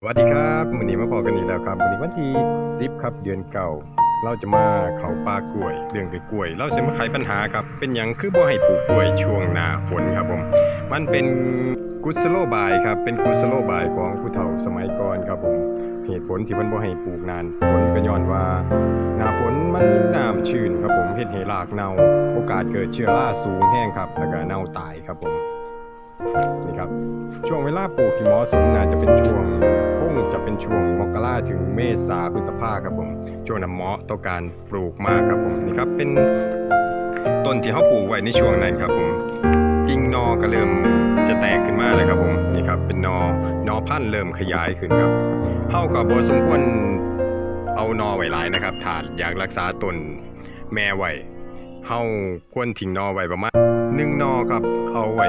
สวัสดีครับวันนี้มาพอกันอีกแล้วครับวันนี้วันที่10ครับเดือนเก่า เราจะมาเขาป่ากล้วยเรื่องกล้วย เราจะมาไขปัญหาครับ เป็นหยังคือบ่ให้ปลูกกล้วยช่วงหน้าฝนครับผม มันเป็นกุศโลบายครับ เป็นกุศโลบายของผู้เฒ่าสมัยก่อนครับผม เหตุผลที่มันบ่ให้ปลูกนานฝนก็ย้อนว่า หน้าฝนมันน้ำชื้นครับผมเฮ็ดให้รากเน่า โอกาสเกิดเชื้อราสูงแห้งครับ แล้วก็เน่าตายครับผม นี่ครับ ช่วงเวลาปลูกที่เหมาะสมน่าจะเป็นช่วงคงจะเป็นช่วงมกราถึงเมษาพฤษภาครับผม ช่วงนั้นเหมาะต่อการปลูกมากครับผมนี่ครับเป็นต้นที่เขาปลูกไว้ในช่วงนั้นครับผมกิ่งนอก็เริ่มจะแตกขึ้นมาเลยครับผมนี่ครับเป็นนอนอพันธุ์เริ่มขยายขึ้นครับเฮาก็บ่สมควรเอานอไว้หลายนะครับถ้าอยากรักษาต้นแม่ไว้เฮาควรทิ้งนอไว้ประมาณหนึ่งนอครับเอาไว้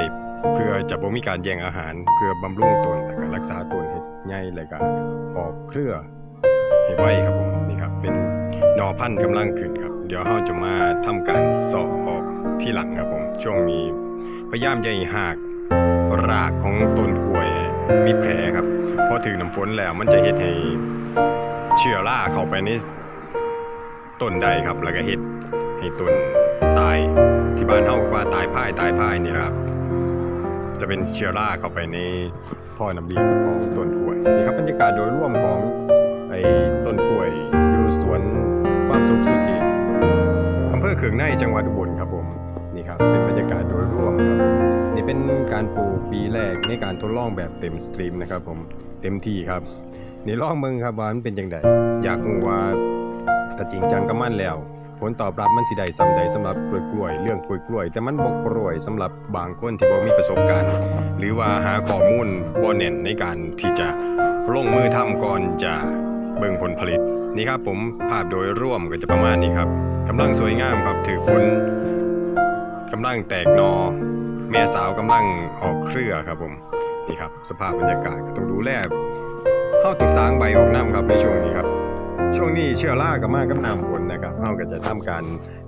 เพื่อจะบ่มีการแย่งอาหาร เพื่อบำรุงตนและก็รักษาตนให้ใหญ่และก็ออกเครือให้ไวครับผมนี่ครับ เป็นนอพันธุ์กำลังขึ้นครับ เดี๋ยวเราจะมาทำการสอกออกที่หลังครับผมช่วงนี้พยายามให้หากรากของต้นกล้วยมีแผลครับพอถึงน้ำฝนแล้วมันจะเฮ็ดให้เชื้อราเข้าไปในต้นได้ครับ แล้วก็เฮ็ดให้ต้นตายที่บ้านเฮาว่าตายพ่ายตายพ่ายนี่ครับ จะเป็นเชื้อราเข้าไปในท่อน้ำเลี้ยงของต้นกล้วยนี่ครับบรรยากาศโดยรวมของไอ้ต้นกล้วยอยู่สวนความสุขสุขีอำเภอเขืองในจังหวัดอุบลครับผมนี่ครับเป็นบรรยากาศโดยรวมครับนี่เป็นการปลูกปีแรกในการทดลองแบบเต็มสตรีมนะครับผมเต็มที่ครับนี่ลองเมืองครับว่ามันเป็นยังไงอยากรู้ว่าถ้าจริงจังกับมันแล้ว ผลตอบรับมันสิได้สำใดสำหรับกล้วยกล้วยๆเรื่องกล้วยกล้วยๆแต่มันบ่กล้วยสำหรับบางคนที่บ่มีประสบการณ์ หรือว่าหาข้อมูลบ่แน่นในการที่จะลงมือทำก่อนจะเบิ่งผลผลิตนี่ครับผมภาพโดยร่วมก็จะประมาณนี้ครับกำลังสวยงามครับถือผลกำลังแตกหนอ แม่สาวกำลังออกเครือครับผมนี่ครับ สภาพบรรยากาศก็ต้องดูแลเข้าต้งสางใบออกน้ำครับในช่วงนี้ครับ ช่วงนี้เชื้อรากับมากกับน้ำฝนนะครับเราก็จะทำการ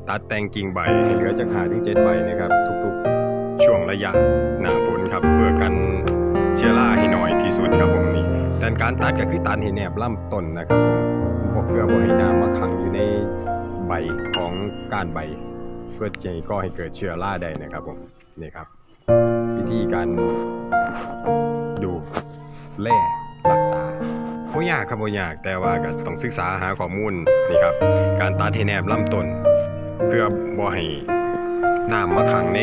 ตัดแต่งกิ่งใบให้เหลือจากหาถึงเจ็ดใบนะครับ ทุกๆ ช่วงระยะหน้าฝนครับเพื่อกันเชื้อราให้น้อยที่สุดครับผมนี่แต่การตัดก็คือตัดให้แนบลำต้นนะครับผมพวกเพื่อบ่ให้น้ำมาขังอยู่ในใบของก้านใบ เพื่อจะก่อให้เกิดเชื้อราได้นะครับผมนี่ครับ วิธีการดูแลรักษา บ่ยากครับบ่ยากแต่ว่าก็ต้องศึกษาหาข้อมูลนี่ครับ การตัดให้แนบลำต้น เพื่อบ่ให้น้ำมาขังใน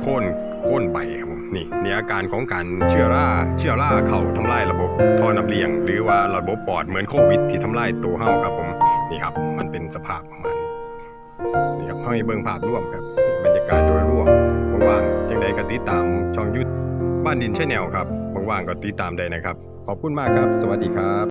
โคนโคนใบครับผมนี่นี่อาการของการเชื้อราเชื้อราเข้าทำลายระบบท่อน้ำเลี้ยง หรือว่าระบบปอดเหมือนโควิด ที่ทำลายตัวเฮาครับผมนี่ครับ มันเป็นสภาพประมาณนี้นี่ครับให้เบิ่งภาพรวมครับบรรยากาศโดยรวมว่างๆจังใดก็ติดตามช่องยุทธ บ้านดินชแนลครับว่างๆก็ติดตามได้นะครับ ขอบคุณมากครับ สวัสดีครับ